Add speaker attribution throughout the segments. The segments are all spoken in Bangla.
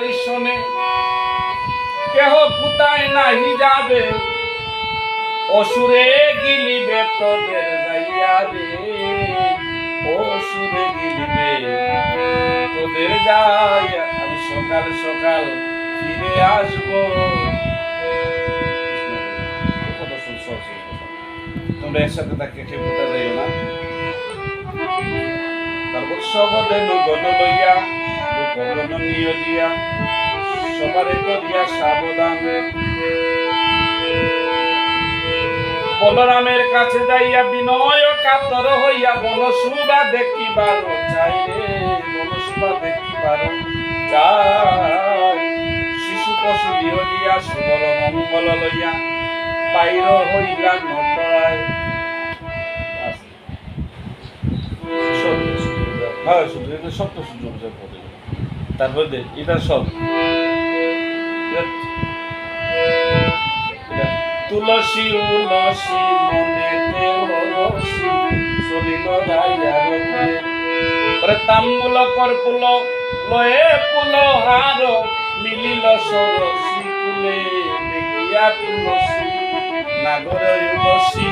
Speaker 1: বাড়ি শোনে, কেহ কোথায় নাহি যাবে, অসুরে গিলিবে তোদের যাইয়া অসুরে গিলিবে, তোদের যাই আমি সকাল সকাল ফিরে আসব। তোমরা একসাথে তাকে কেউ কোথায় যাইও না। তারপর সবদে গণ লইয়া নিয় দিয়া সবারে করিয়া সাবধান। বলরামের কাছে যাইয়া বিনয় কাতর হইয়া বনসুবা দেখিবার চাই রে বনসুবা দেখিবার শিশু পশু দিয়া সুবল মঙ্গল লইয়া বাইর হইলা নটরায় এটা সত্য সুযোগ তারপরে দে এটা সব। তুলসী, উলসী মনেতে হরসী চলিল মনে ওরে তাম্বুল কর্পুল লয়ে পুল হার, মিলিল সরসী কুলে দেখিয়া তুলসী, নাগরে উলসী,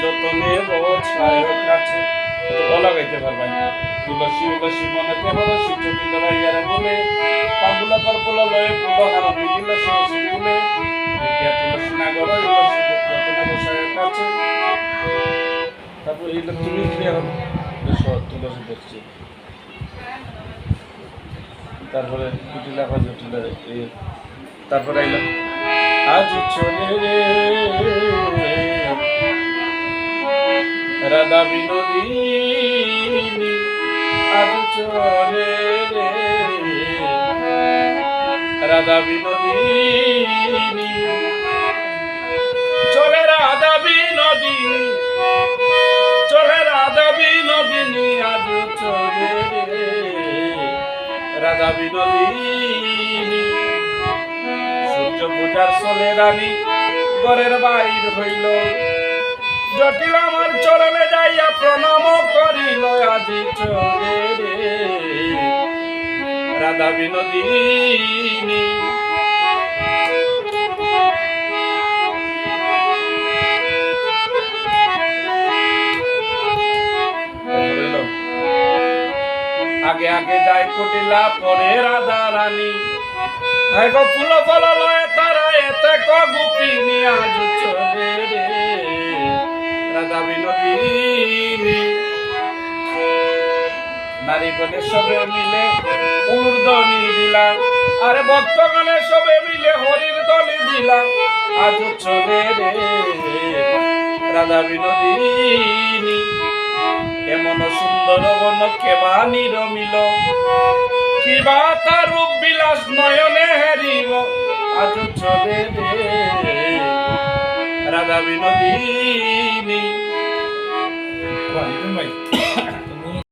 Speaker 1: যতনে বছায় গাইতে পারবাই তুলসী উলসী মনেতে হরসী চলিল রাইয়ার বলে তাম্বুল কর্পুল লয়ে পুল হার মিলিল সরসী কুলে দেখিয়া তুলসী নাগরে উলসী যতনে বছায় কাছে তারপর এইটা তুমি কি এখন তুলসী দেখছি। তারপরে কুটিলা কাজ জটিলা তারপরে আইলো আজ চলে রে, রাধা বিনোদিনী আজ চলে রাধা বিনোদিনী চলে রাধা বিনোদিনী চলে রাধা বিনোদিনী আজ চলে রাধা বিনোদিনী সূর্য পূজার চলে রানী, ঘরের বাইর হইল। জটিল আমার চরণে যাইয়া প্রণাম করিল আজি রাধা বিনোদিনী। আগে আগে যায় কুটিলা পরে রাধা রানী ফুল ফল লয়ে নারী গণে সবে মিলে উলুর দনি দিলা আরে ভক্তগণে সবে মিলে হরির দলি দিলা আজ চলে রে রাধা বিনোদিনী, এমন সুন্দর বন কেবা নিরমিল কিবা তার রূপ বিলাস নয়নে হেরিব আজ চলে রে রাধা বিনোদিনী।
Speaker 2: ভাই।